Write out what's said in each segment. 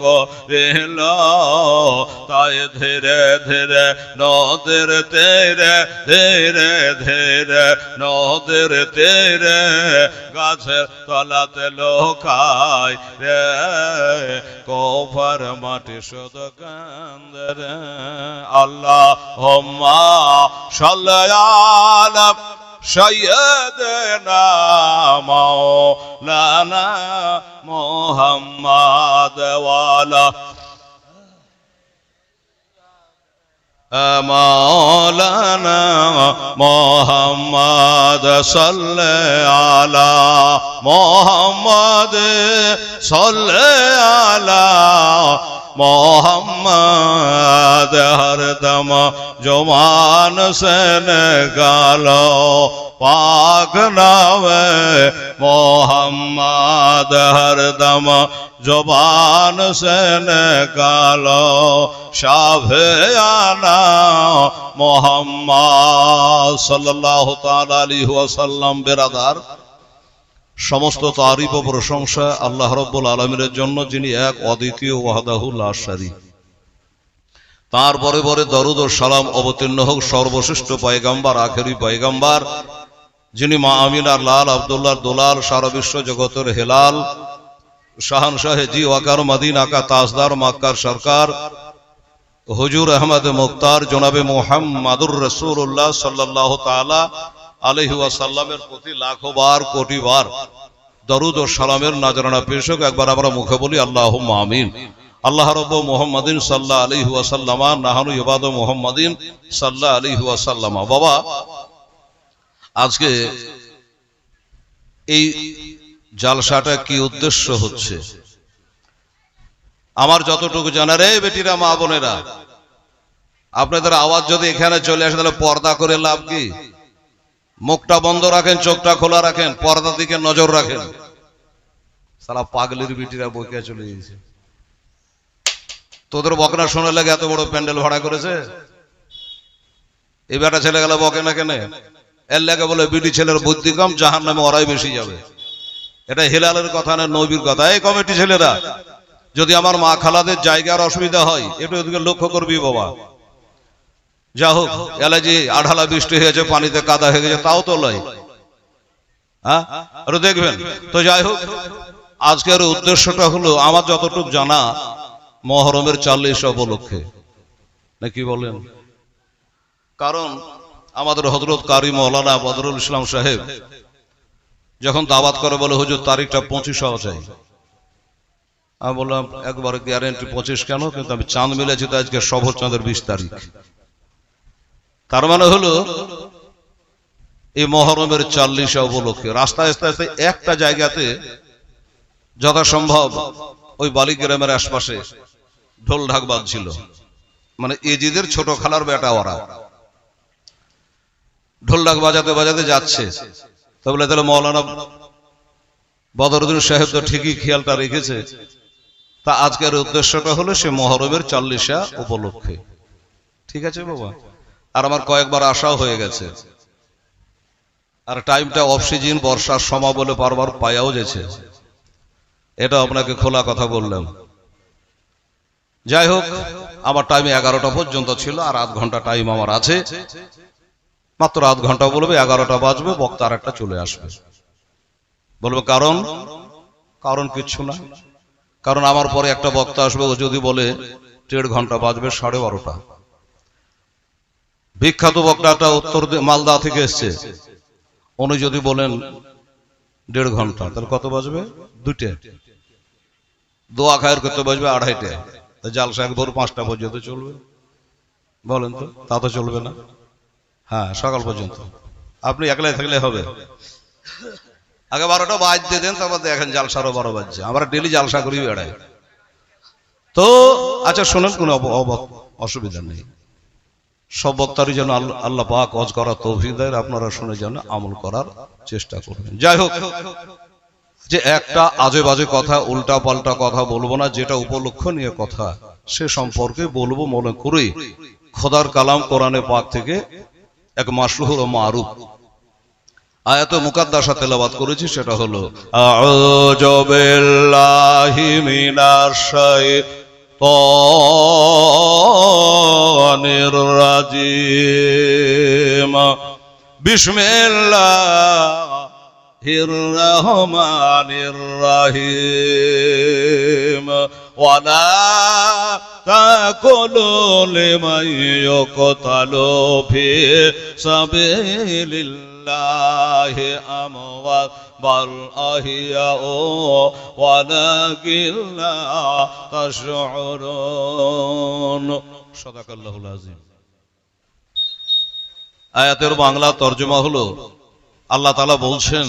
করিল। তাই ধীরে ধীরে নদের তেরে, ধীরে ধীরে নদের তেরে গাছের তলাতে লোকায় রে। কফার মাটি শুধু আল্লাহ হোম্মা সাল্লাহ سيدنا مولانا محمد وعلى مولانا محمد صل على محمد صل على محمد ہر دم جمان سے نکالو پاک نام محمد ہر دم زبان سے نکالو شاہ آنا محمد صلی اللہ تعالی علیہ وسلم برادر সমস্ত তারিফ ও প্রশংসা আল্লাহ রব্বুল আলমীর জন্য, যিনি এক, অদ্বিতীয় ওয়াহদাহুল আশারি তার পরে পরে দরুদ ও সালাম অবতীর্ণ হোক সর্বশ্রেষ্ঠ পয়গাম্বার, আখেরি পয়গাম্বার, যিনি মা আমিনার লাল আবদুল্লাহ দোলাল, সারা বিশ্ব জগতের হেলাল শাহান শাহে জি ওয়াকার, মাদিন আকা, তাজদার, মাক্কার সরকার, হুজুর আহমদ মুক্তার, জনাবে মোহাম্মদুর রসুল্লাহ সাল্লাহ তালা আলহি ওয়াসাল্লামের প্রতি লাখো বার কোটি বার দরুদ ও সালামের নাজরানা পেশ হোক, একবার আমরা মুখে বলি আল্লাহ আমিন। আল্লাহ রব মোহাম্মদিন সাল্লাহ আলী ওয়াসাল্লামা, নাহানু ইবাদ মোহাম্মদিন সাল্লাহ আলী ওয়াসাল্লামা। বাবা, আজকে এই জালসাটা কি উদ্দেশ্য হচ্ছে? আমার যতটুকু জানা, রে বেটিরা, মা বোনেরা, আপনাদের আওয়াজ যদি এখানে চলে আসে, তাহলে পর্দা করে লাভ কি? মুখটা বন্ধ রাখেন, চোখটা খোলা রাখেন, পর্দার দিকে নজর রাখেন। সালা পাগলির বিটিরা বইকে চলে গেছে তোদের বকনা শোনা লাগে এত বড় প্যান্ডেল ভাড়া করেছে? এই বেটা ছেলে গেলে বকে না কেনে? এর লাগে বলে, বিটি ছেলের বুদ্ধি কম জাহান নামে ওরাই বেশি যাবে। এটা হেলালের কথা না, নবীর কথা। এই কমিটি ছেলেরা, যদি আমার মা খালাদের জায়গার অসুবিধা হয়, একটু ওদিকে লক্ষ্য করবি বাবা। যা হোক এলাজি আঢালা বৃষ্টি হয়েছে, পানিতে কাদা হয়ে গেছে, তাও তো লয়। হ্যাঁ? দেখবেন। তো যাই হোক, আজকের উদ্দেশ্যটা হলো, আমার যতটুকু জানা, মহরমের চাল্লিশ উপলক্ষে। নাকি বলেন? কারণ, আমাদের হজরত কারি মৌলানা বদরুল ইসলাম সাহেব, যখন দাবাত করে বলে, হুজুর, তারিখটা পঁচিশ হওয়া চাই। আমি বললাম, একবার গ্যারেন্টি পঁচিশ কেন? কিন্তু আমি চাঁদ মিলেছি তো আজকে সবর চাঁদের বিশ তারিখ। তার মানে হলো, এই মহরমের চাল্লিশা উপলক্ষে রাস্তায় আস্তে আস্তে একটা জায়গাতে যথাসম্ভব ওই বালিগ্রামের আশপাশে ঢোল ঢাক বাজছিল। মানে এজিদের ছোট খালার বেটা ওরা। ঢোল ঢাক বাজাতে বাজাতে যাচ্ছে। তো বলে, তাহলে মৌলানা বদরুদ্দিন সাহেব তো ঠিকই খেয়ালটা রেখেছে। তা আজকের উদ্দেশ্যটা হলো সে মহরমের চাল্লিশা উপলক্ষে। ঠিক আছে বাবা? আর আমার কয়েকবার আশাও হয়ে গেছে। আর টাইমটা অফ সিজন বর্ষার সময় বলে বারবার পায়াও গেছে এটা আপনাকে খোলা কথা বললাম। যাই হোক আমার টাইম এগারোটা পর্যন্ত ছিল, আর আধ ঘণ্টা টাইম আমার আছে। মাত্র আধ ঘণ্টা বলবে, এগারোটা বাজবে, বক্তা আর একটা চলে আসবে। বলবে, কারণ? কারণ কিচ্ছু না। কারণ আমার পরে একটা বক্তা আসবে, ও যদি বলে, দেড় ঘণ্টা বাজবে, সাড়ে বারোটা। বিখ্যাত বক্তাটা উত্তর মালদা থেকে এসছে। উনি যদি বলেন দেড় ঘণ্টা, তাহলে কত বাজবে? দুইটে। দোয়া খায়ের করতে বাজবে আড়াইটে। জালসা ভোর পাঁচটা পর্যন্ত চলবে। বলেন তো, তা তো চলবে না। হ্যাঁ সকাল পর্যন্ত। আপনি একলাই থাকলে হবে। আগে বারোটা বাজ দিয়ে দেন, তারপর দেখেন জালসারও বারো বাজছে। আমরা ডেলি জালসা করি বেড়াই। তো আচ্ছা শোনেন, কোনো অসুবিধা নেই। সব বক্তারই যেন আল্লাহ পাক অজ করার তৌফিক দেয় আপনারা শুনে যেন আমল করার চেষ্টা করবেন। যাই হোক, যে একটা আজে বাজে কথা উল্টা পাল্টা কথা বলব না, যেটা উপলক্ষ নিয়ে কথা, সে সম্পর্কে বলব মনে করি খোদার কালাম কোরআনে পাক থেকে এক মাসরুহুর ও মারুফ আয়াত মুকাদ্দাসা তেলাবাদ করেছি, সেটা হলো, আউযু বিল্লাহি রাজিম বিসমিল্লাহির রহমানির রহিম। ওয়ালা تقولوا لمن يقتل في سبيل الله أموات بل أحياء ولكن لا تشعرون صدق الله العظيم আয়াতের বাংলা তর্জমা হলো আল্লাহ তালা বলছেন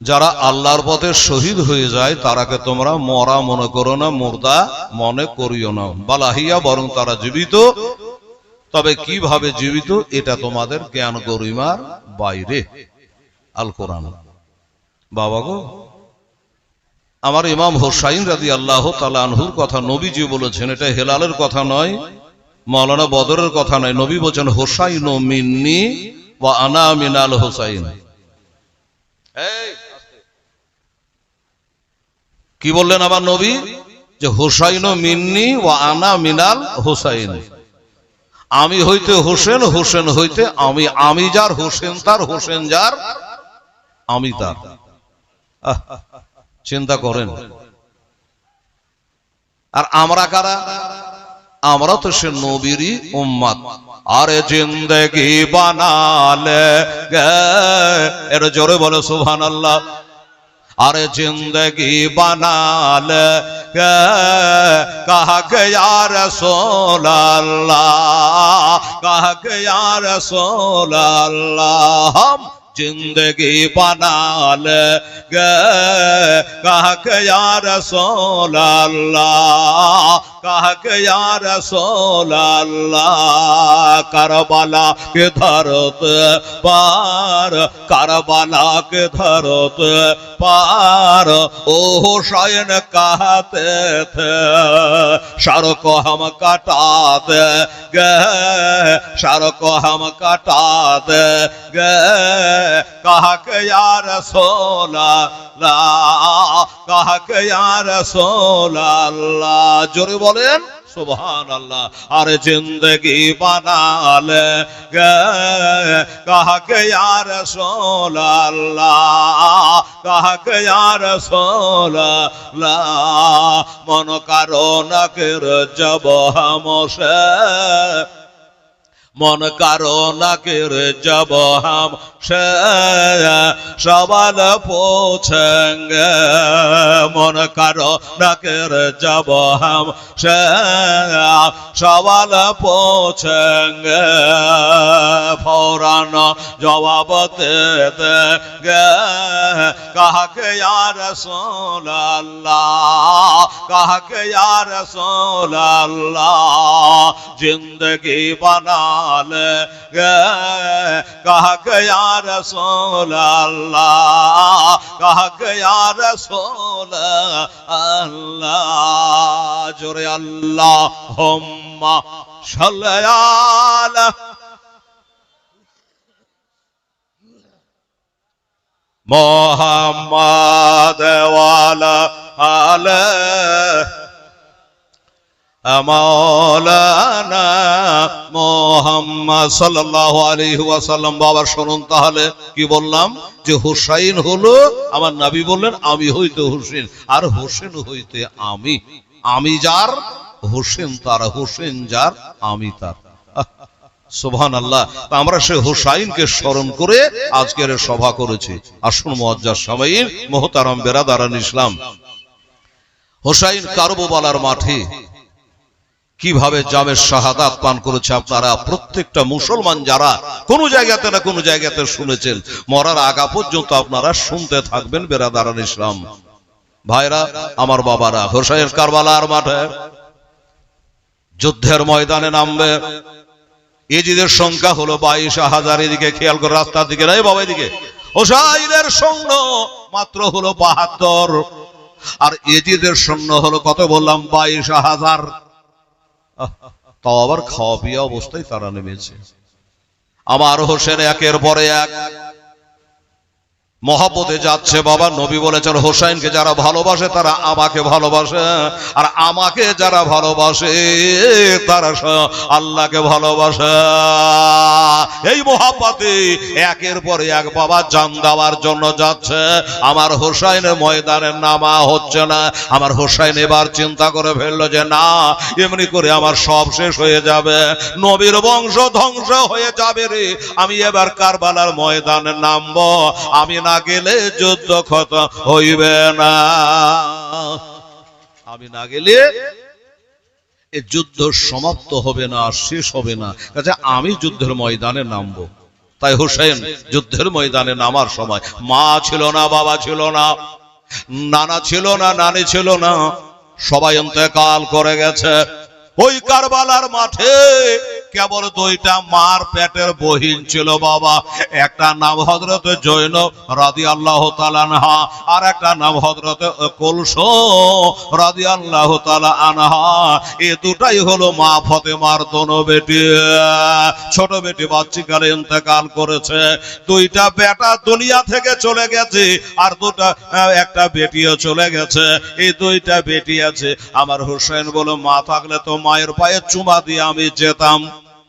যারা আল্লাহর পথে শহীদ হয়ে যায়, তারাকে তোমরা মরা মনে করো না, মুর্দা মনে করিও না। বালাহিয়া বরং তারা জীবিত। তবে কীভাবে জীবিত, এটা তোমাদের জ্ঞান গরিমার বাইরে। আল কোরআন। বাবা গো, আমার ইমাম হোসাইন রাদি আল্লাহ তালানহুর কথা নবীজি বলেছেন, এটা হেলালের কথা নয় মৌলানা বদরের কথা নয়। নবী বলছেন, হোসাইন মিন্নি বা আনা মিনাল হোসাইন। কি বললেন আবার নবী? যে হোসাইন মিন্নি ও আনা মিনাল হোসাইন। আমি হইতে হোসেন হোসেন হইতে আমি আমি যার হোসেন তার, হোসেন যার, আমি তার। চিন্তা করেন। আর আমরা কারা? আমরা তো সে নবীরই উম্মাদ। আরে জিন্দগি বানালে এর জোরে বলে সুবহান और ज़िंदगी बना ले कह गया रसोल अल्लाह कह गया रसोल हम जिंदगी बना ले कहा के यार सोल्ला कहा के यार सोल्ला करबला के धरत पार करबला के धरत पार ओ हुसैन कहते थे सर को हम कटा दे गए सर को हम कटा दे गए कहा के यार सोला ला कहा के यार सोला ला जोरे बोलेन सुबहान अल्लाह अरे जिंदगी बना ले गए कहा के यार सोला अल्लाह कहा के यार মন কারও নাকের যাব হাম সবাল পোছঙ্গ। মন কারও নাকের যাব হাম সবাল পোছঙ্গ। ফৌরান জবাবতে কাহকে আর সোল্লাহ কাহকে আর সোল্লাহ জিন্দগি বানা قال کہا کہ یا رسول اللہ کہا کہ یا رسول اللہ جر اللہم صلی علیہ محمد والا علیہ কি বললাম? যে হলো, আমার নাবি বললেন, আমি হইতে হুসেন, আর হোসেন হইতে আমি। আমি যার, হোসেন তার, হোসেন যার, আমি তার। সোভান আল্লাহ আমরা সে হুসাইনকে স্মরণ করে আজকের সভা করেছি। আসুন মজ্জার সবাই মোহতারাম বেরাদারান ইসলাম। হোসাইন কারবো বলার মাঠে কীভাবে জামের শাহাদাত পান করেছে আপনারা? প্রত্যেকটা মুসলমান যারা কোন জায়গাতে না কোন জায়গাতে শুনেছেন, মরার আগা পর্যন্ত আপনারা শুনতে থাকবেন বেরাদারান ইসলাম। ভাইরা, আমার বাবারা হোসাইন কারবালার মাঠে যুদ্ধের ময়দানে নামবে। এজিদের সংখ্যা হলো বাইশ হাজার, এদিকে খেয়াল করে রাস্তার দিকে। নাই বাবা, এদিকে। হোসাইনের সৈন্য মাত্র হলো বাহাত্তর, আর এজিদের সৈন্য হলো কত বললাম? বাইশ হাজার। তাও আবার খাওয়া পিয়া অবস্থায় তারা নেমেছে। আমার হোসেন একের পরে এক মহাপদে যাচ্ছে বাবা, নবী বলেছেন, হোসাইনকে যারা ভালোবাসে তারা আমাকে ভালোবাসে, আর আমাকে যারা ভালোবাসে তারা আল্লাহকে ভালোবাসে। এই মহাপদে একের পর এক বাবা জান দেওয়ার জন্য যাচ্ছে। আমার হোসাইনের ময়দানে নামা হচ্ছে না। আমার হোসাইন এবার চিন্তা করে ফেলল যে, না, এমনি করে আমার সব শেষ হয়ে যাবে। নবীর বংশ ধ্বংস হয়ে যাবে রে। আমি এবার কারবালার ময়দানে নামবো। আমি না গেলে যুদ্ধ ক্ষত হইবে না। আমি না গেলে এ যুদ্ধ সমাপ্ত হবে না শেষ হবে না। কাজে আমি যুদ্ধের ময়দানে নামবো। তাই হোসেন যুদ্ধের ময়দানে নামার সময় মা ছিল না, বাবা ছিল না, নানা ছিল না, নানি ছিল না, সবাই অন্তকাল করে গেছে। ওই কারবালার মাঠে কেবল দুইটা মার পেটের বহিন ছিল বাবা। একটা নাম হজরত জৈন রাদি আল্লাহ তালানহা আর একটা নাম হজরত কলস রাদি আল্লাহ আনহা। এ দুটাই হলো মা ফতেমার দোনো বেটি। ছোট বেটি বাচ্চিকালে ইন্তেকাল করেছে। দুইটা বেটা দুনিয়া থেকে চলে গেছে, আর দুটা একটা বেটিও চলে গেছে। এই দুইটা বেটি আছে। আমার হোসেন বলো মা থাকলে তো মায়ের পায়ে চুমা দিয়ে আমি যেতাম।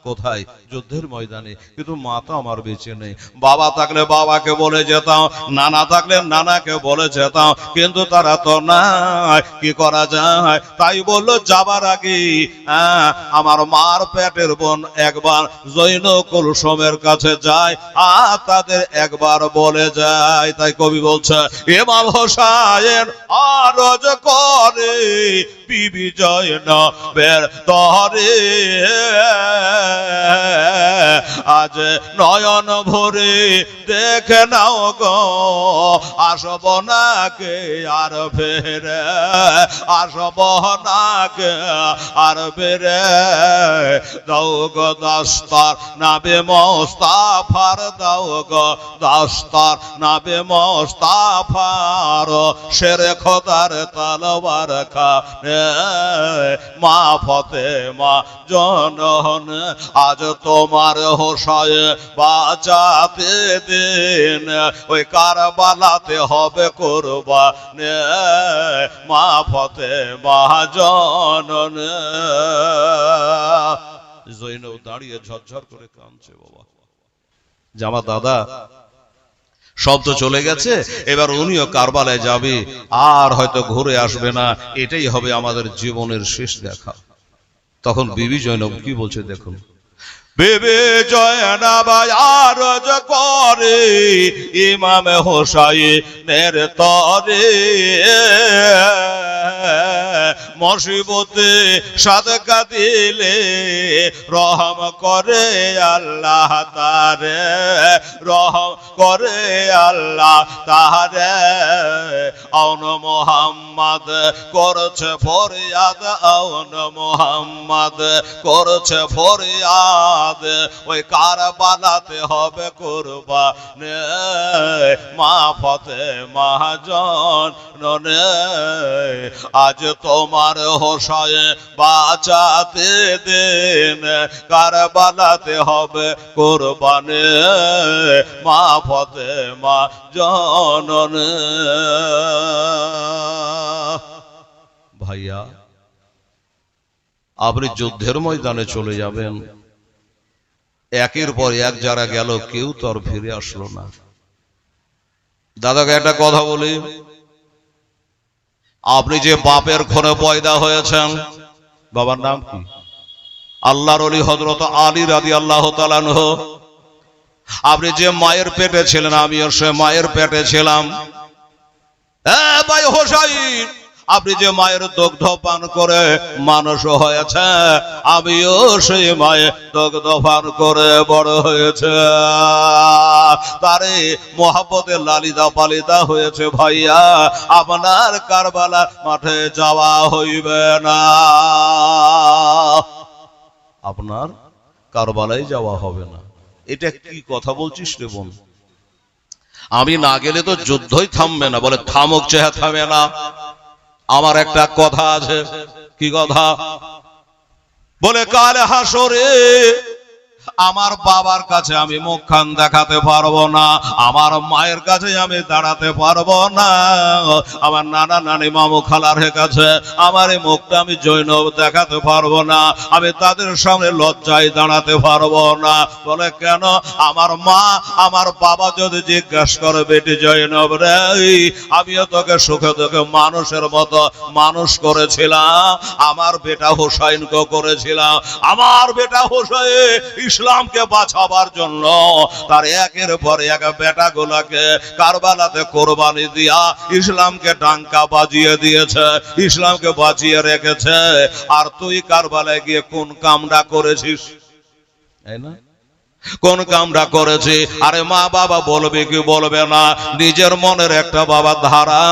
কোথায়? যুদ্ধের ময়দানে কিন্তু মা তো আমার বেঁচে নেই। বাবা থাকলে বাবাকে বলে যেতাম নানা থাকলে নানাকে বলে যেতাম কিন্তু তারা তো নাই কি করা যায়? তাই বলল যাবার আগে আহ, আমার মার পেটের বোন একবার জৈন কুলসমের কাছে যায় আর তাদের একবার বলে যায়। তাই কবি বলছে এমাম হোসায়েন আরজ করে বিবি জয়ন বের তরে। আজ নয়ন ভরে দেখে নাও গো, আসব নাকে আর ফেরে, আসব নাকে আর বেরে দাও গো দাস্তার নাবে মোস্তাফার, দাও গো দাস্তার নাবে মোস্তাফার শেরে খোদার তালবার খানে মা ফতে মা জনহন, আজ তোমার হোসায় বাঁচাতে দিন। ওই কারবালাতে হবে কোরবান মা ফতে মা জনন জৈনব দাঁড়িয়ে ঝরঝর করে কাঁদছে, বাবা। আমার দাদা তো চলে গেছে, এবার উনিও কারবালায় যাবে, আর হয়তো ঘুরে আসবে না। এটাই হবে আমাদের জীবনের শেষ দেখা। তখন বিবি জৈনব কি বলছে দেখুন। জয়নাবাই আর করে? ইমাম হোসাইনের তরে। মসিবতে সাদকা দিলে রহম করে আল্লাহ তারে। রহম করে আল্লাহ তারে আউন মোহাম্মদ করছে ফরিয়াদ, আউন মোহাম্মদ করছে ফরিয়াদ। ওই কারবালাতে হবে কোরবান, মা ফতে মহাজন ননে আজ তোমার হোসায় বাঁচাতে দিন, কারবালাতে হবে কোরবানে, মা ফতে মা জনন। ভাইয়া, আপনি যুদ্ধের ময়দানে চলে যাবেন। একের পর এক যারা গেল, কেউ তো আর ফিরে আসলো না। দাদাকে একটা কথা বলি। আপনি যে বাপের ক্ষণে পয়দা হয়েছেন, বাবার নাম কি? আল্লাহর অলি হজরত আলী রাদি আল্লাহ তালানহ আপনি যে মায়ের পেটে ছিলেন আমিও সে মায়ের পেটে ছিলাম। ভাই হোসাইন, আপনি যে মায়ের দুগ্ধ পান করে মানুষ হয়েছে, আমিও সেই মায়ের দুগ্ধ পান করে বড় হয়েছে। তারে মোহাম্মতে লালিদা পালিদা হয়েছে ভাইয়া, আপনার কারবালা মাঠে যাওয়া হইবে না। আপনার কারবালায় যাওয়া হবে না। এটা কি কথা বলছিস রে বোন? আমি না গেলে তো যুদ্ধই থামবে না। বলে, থামক চেহা থামে না। আমার একটা কথা আছে। কি কথা? বলে, কাল হাসরে আমার বাবার কাছে আমি মুখখান দেখাতে পারব না, আমার মায়ের কাছে আমি দাঁড়াতে পারব না। আমার নানা নানি মামু খালার কাছে আমার এই মুখটা আমি জৈনব দেখাতে পারব না, আমি তাদের সামনে লজ্জায় দাঁড়াতে পারব না। বলে, কেন? আমার মা, আমার বাবা যদি জিজ্ঞেস করে, বেটি জৈনব রে, আমিও তোকে সুখে তোকে মানুষের মতো মানুষ করেছিলাম, আমার বেটা হোসাইনকে করেছিলাম, আমার বেটা হোসাইন ইসলামকে বাঁচাবার জন্য তার একের পর এক বেটা গুলাকে কারবালাতে কোরবানি দিয়া ইসলামকে ডাঙ্কা বাজিয়ে দিয়েছে, ইসলামকে বাঁচিয়ে রেখেছে। আর তুই কারবালায় গিয়ে কোন কামটা করেছিস? তাই না? কোন কামটা করেছি? আরে মা বাবা বলবে কি বলবে না? নিজের মনের একটা বাবা ধারা,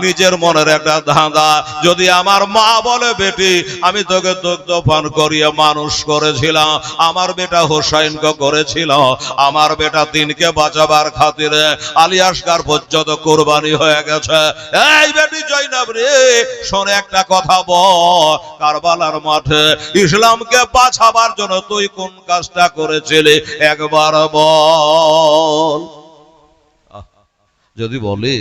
নিজের মনের একটা ধাঁধা। যদি আমার মা বলে, বেটি, আমি তোকে দুগ্ধপান করিয়ে মানুষ করেছিলাম। আমার বেটা হোসাইনকে করেছিল। আমার বেটা তিনকে বাঁচাবার খাতিরে আলিয়াসকার পর্যন্ত কোরবানি হয়ে গেছে। এই বেটি জৈনব রে, শোন একটা কথা বল। কারবালার মাঠে ইসলামকে বাঁচাবার জন্য তুই কোন কাজটা করেছিলি? একবার বল। যদি বলে,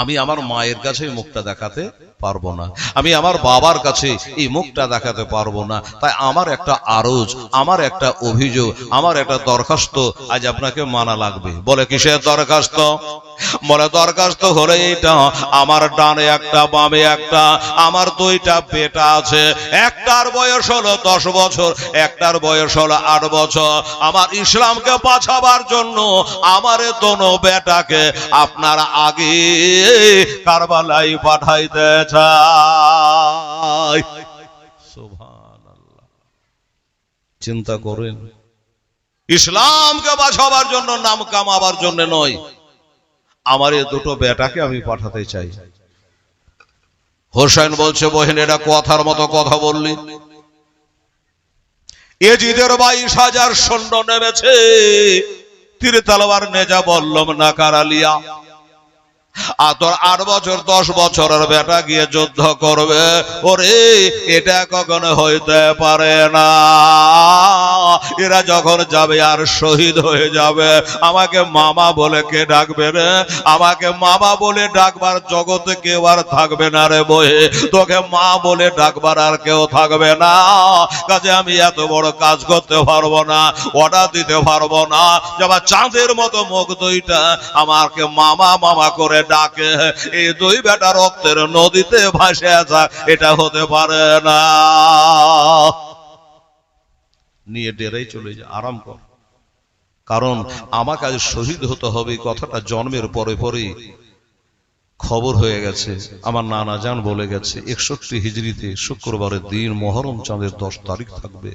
আমি আমার মায়ের কাছে মুখটা দেখাতে পারব না, আমি আমার বাবার কাছে এই মুখটা দেখাতে পারব না, তাই আমার একটা আরজ, আমার একটা অভিযোগ, আমার একটা দরখাস্ত আজ আপনাকে মানা লাগবে। বলে কিসের দরখাস্ত? বলে দরখাস্ত হলে এইটা আমার ডানে একটা, বামে একটা, আমার দুইটা বেটা আছে। একটার বয়স হলো দশ বছর, একটার বয়স হলো আট বছর। আমার ইসলামকে বাঁচাবার জন্য আমার দোনো বেটাকে আপনার আগে কারবালাই পাঠাইতে চাই। চিন্তা করেন। ইসলামকে বাঁচাবার জন্য, নাম কামাবার জন্য নয়। আমার এই দুটো বেটাকে আমি পাঠাতে চাই। হোসেন বলছে, বহিন, এটা কথার মতো কথা বললি? এজিদের বাইশ হাজার সৈন্য নেমেছে। তীর তালবার নেজা বললম না কারালিয়া আর তোর আট বছর, দশ বছরের বেটা গিয়ে যুদ্ধ করবে। ওরে, এটা কখনো হইতে পারে না? এরা যখন যাবে আর শহীদ হয়ে যাবে। আমাকে মামা বলে কে ডাকবে রে? আমাকে মামা বলে ডাকবার জগতে কেউ আর থাকবে না রে বহে তোকে মা বলে ডাকবার আর কেউ থাকবে না। কাজে আমি এত বড় কাজ করতে পারব না, অর্ডার দিতে পারব না। যাবা চাঁদের মতো মুখ দুইটা, আমাকে মামা মামা করে ডাকে এই দুই বেটা রক্তের নদীতে ভাসে আসা এটা হতে পারে না। নিয়ে ডেরাই চলে যা, আরাম কর। কারণ আমাকে আজ শহীদ হতে হবে কথাটা জন্মের পরে পরেই খবর হয়ে গেছে। আমার নানা জান বলে গেছে, একষট্টি হিজড়িতে শুক্রবারের দিন মহরম চাঁদের দশ তারিখ থাকবে।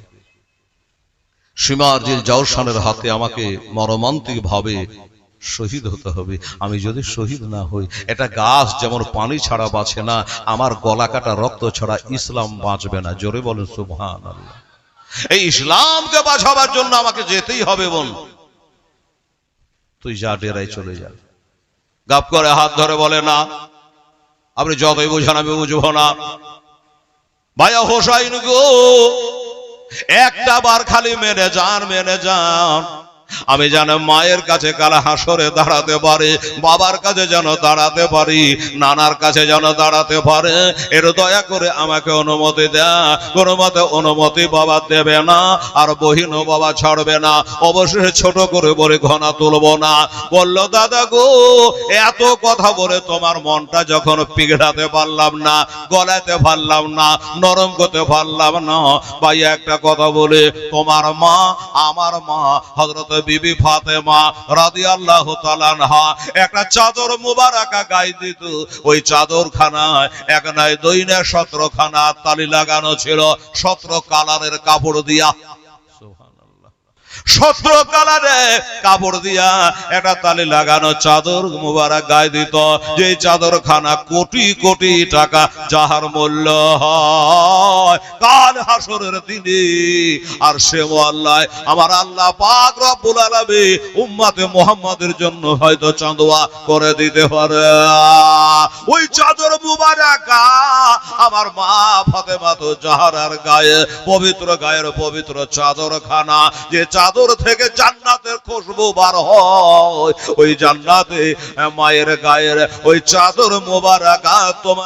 সীমার যে জাওরসানের হাতে আমাকে মর্মান্তিক ভাবে শহীদ হতে হবে। আমি যদি শহীদ না হই এটা গাছ যেমন পানি ছাড়া বাঁচে না, আমার গলা কাটা রক্ত ছাড়া ইসলাম বাঁচবে না। জোরে বলেন সুবহান এই ইসলামকে বাঁচাবার জন্য আমাকে যেতেই হবে বোন তুই যা ডেরাই চলে যা। গাপ করে হাত ধরে বলে, না, আপনি যতই বোঝান আমি বুঝব না। ভাইয়া হোসাইন গো, একটা বার খালি মেনে যান মেনে যান। আমি যেন মায়ের কাছে কাল হাসরে দাঁড়াতে পারি, বাবার কাছে যেন দাঁড়াতে পারি, নানার কাছে যেন দাঁড়াতে পারে। এর দয়া করে আমাকে অনুমতি দেয়া কোনো মতে অনুমতি বাবা দেবে না, আর বহিনও বাবা ছাড়বে না। অবশেষে ছোট করে বলে ঘনা তুলবো না। বলল, দাদা গো, এত কথা বলে তোমার মনটা যখন পিঘড়াতে পারলাম না, গলাতে পারলাম না, নরম করতে পারলাম না ভাই একটা কথা বলে, তোমার মা, আমার মা হজরত বিবি ফাতেমা রাদিয়াল্লাহু আল্লাহ আনহা, একটা চাদর মুবারাকা গাই দিত। ওই চাদর খানায় এক নয় দুই নয় সতেরো খানা তালি লাগানো ছিল, সতেরো কালারের কাপড় দিয়া। সতেরো কালারে কাপড় দিয়া একটা তালি লাগানো চাদর মুবারক গায়ে দিত। যে চাদর খানা কোটি কোটি টাকা যাহার মূল্য কাল হাসরের দিনে। আর সে আল্লাহ আমার আল্লাহ পাক রব্বুল আলামিন উম্মতে মুহাম্মাদের জন্য হয়তো চাঁদোয়া করে দিতে পারে। ওই চাদর মুবারকা আমার মা ফাতেমা তো জাহারার গায়ে, পবিত্র গায়ের পবিত্র চাদর খানা যে চাদর থেকে জান্নাতের খুশবু বার হয়। ওই জান্নাতে মায়ের গায়ের ওই চাদর মোবারক তোমার